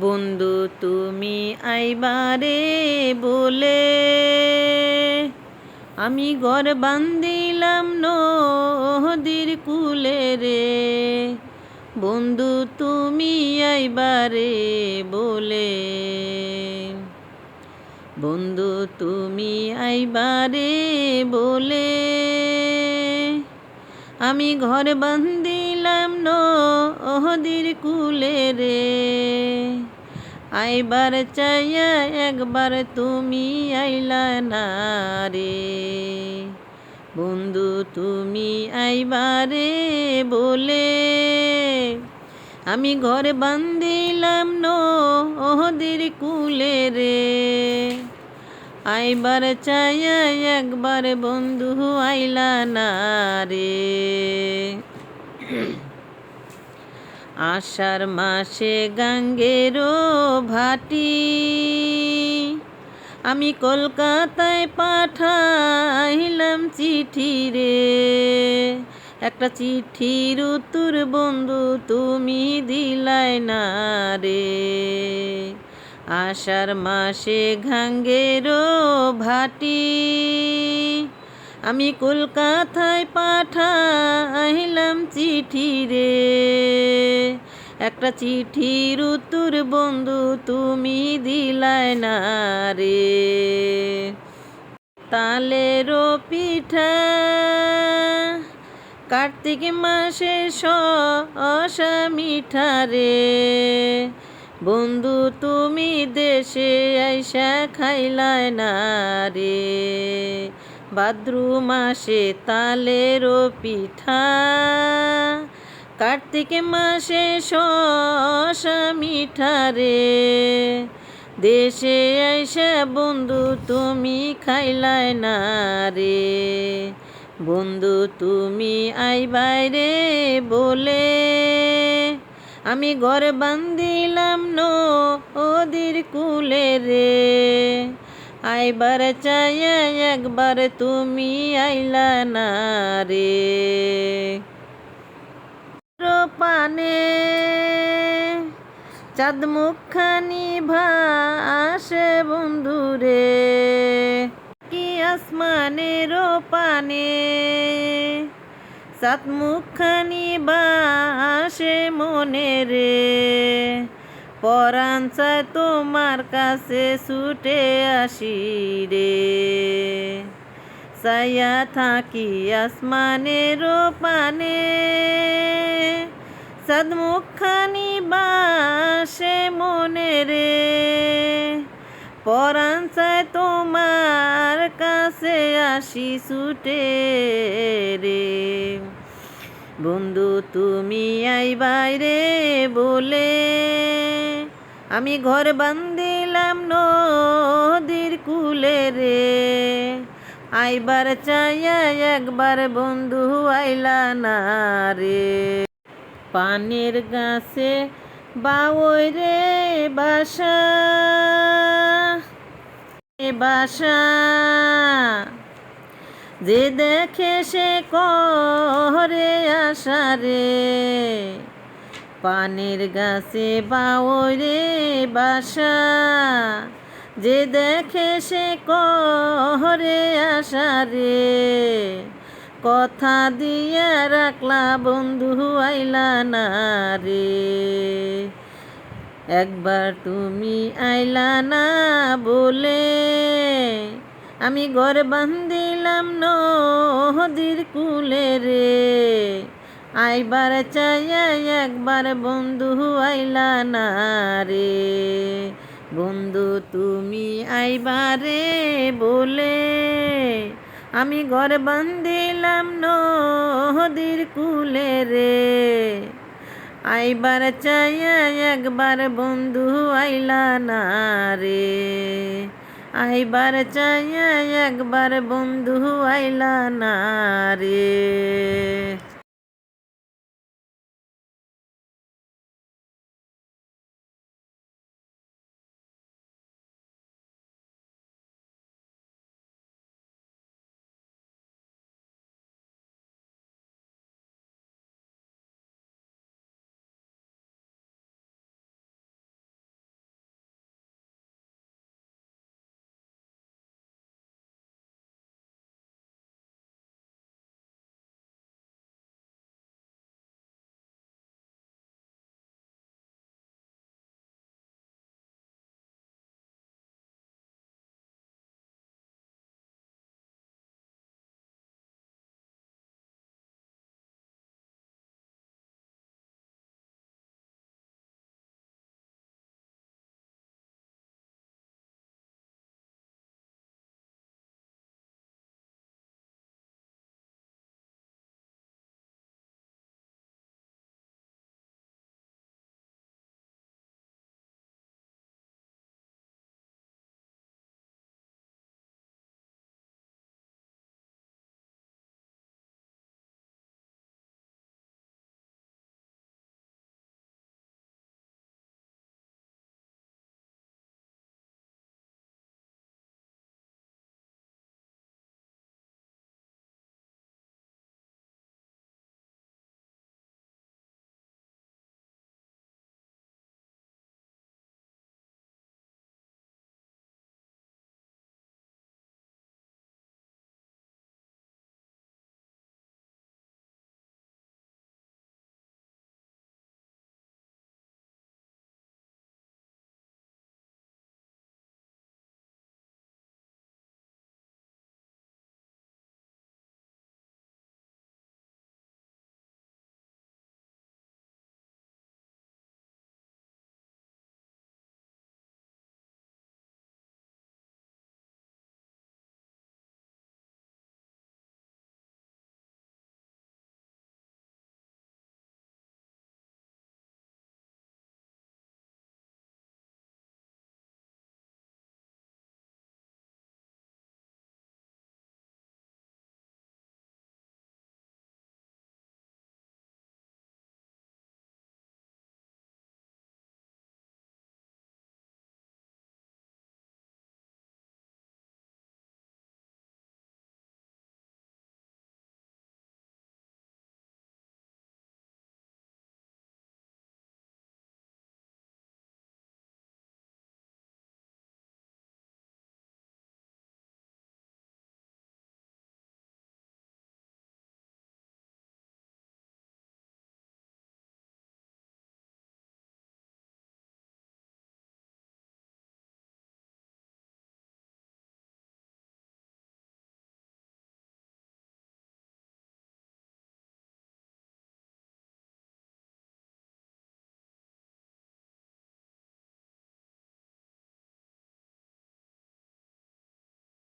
বন্ধু, তুমি আইবারে বলে আমি ঘর বান্দিলাম নদীর কুলে রে। বন্ধু, তুমি আইবারে বলে বন্ধু, তুমি আইবারে বলে আমি ঘর বান্দিলাম নদীর কুলে রে। আইবার চাইয়া একবার তুমি আইলা না রে। বন্ধু, তুমি আইবারে বলে আমি ঘর বান্দিলাম নদীর কুলে রে। আইবার চাইয়া একবার বন্ধু আইলা না রে। আষাঢ় মাসে গাঙ্গেরও ভাটি। আমি কলকাতায় পাঠাইলাম চিঠি রে। একটা চিঠির উত্তর বন্ধু তুমি দিলাই না রে। আষাঢ় মাসে ঘাঙ্গেরও ভাটি। আমি কলকাতায় পাঠাইলাম চিঠি রে। একটা চিঠির উত্তর বন্ধু তুমি দিলাই না রে। তালেরও পিঠা কার্তিক মাসে শশা মিঠা রে। বন্ধু তুমি দেশে আইসা খাইলায় না রে। ভাদ্রু মাসে তালেরও পিঠা। কার্তিক মাসে শশা মিঠা রে। দেশে আইসা বন্ধু, তুমি খাইলাই না রে। বন্ধু, তুমি আইবাই রে বলে। আমি ঘর বান্দিলাম নদীর কুলে রে। আইবার চাইয়া একবার তুমি আইলা না রে। পানে চাঁদ মুখখানি ভাসে বন্ধু রে। কি আসমানের পানে সাত মুখখানি বাসে মনে রে। পরাণ চায় তোমার কাছে ছুটে আসি রে। সাইয়া থাকি আসমানের পানে সদমুখানি বাসে মনে রে। পরাণ তোমার কাছে আসি ছুটে রে। বন্ধু তুমি আইবাই রে বলে আমি ঘর বান্দিলাম নদীর কুলে রে। আইবার চাইয়া একবার বন্ধু আইলা না রে। পানের গাছে বাওই রে বাসা। বাসা। যে দেখে সে করে আশা রে। পানের গাছে বাওই রে বাসা। যে দেখে সে করে আশা রে। কথা দিয়া রাখলা বন্ধু আইলা না রে। একবার তুমি আইলা না বলে আমি ঘর বান্দিলাম নদীর কুলে রে। আইবার চাইয়া একবার বন্ধু আইলা না রে বন্ধু, তুমি আইবারে বলে আমি ঘর বান্ধিলাম নদীর কুলে রে। আইবার চাইয়া একবার বন্ধু আইলা না রে আইবার চাইয়া একবার বন্ধু আইলা না রে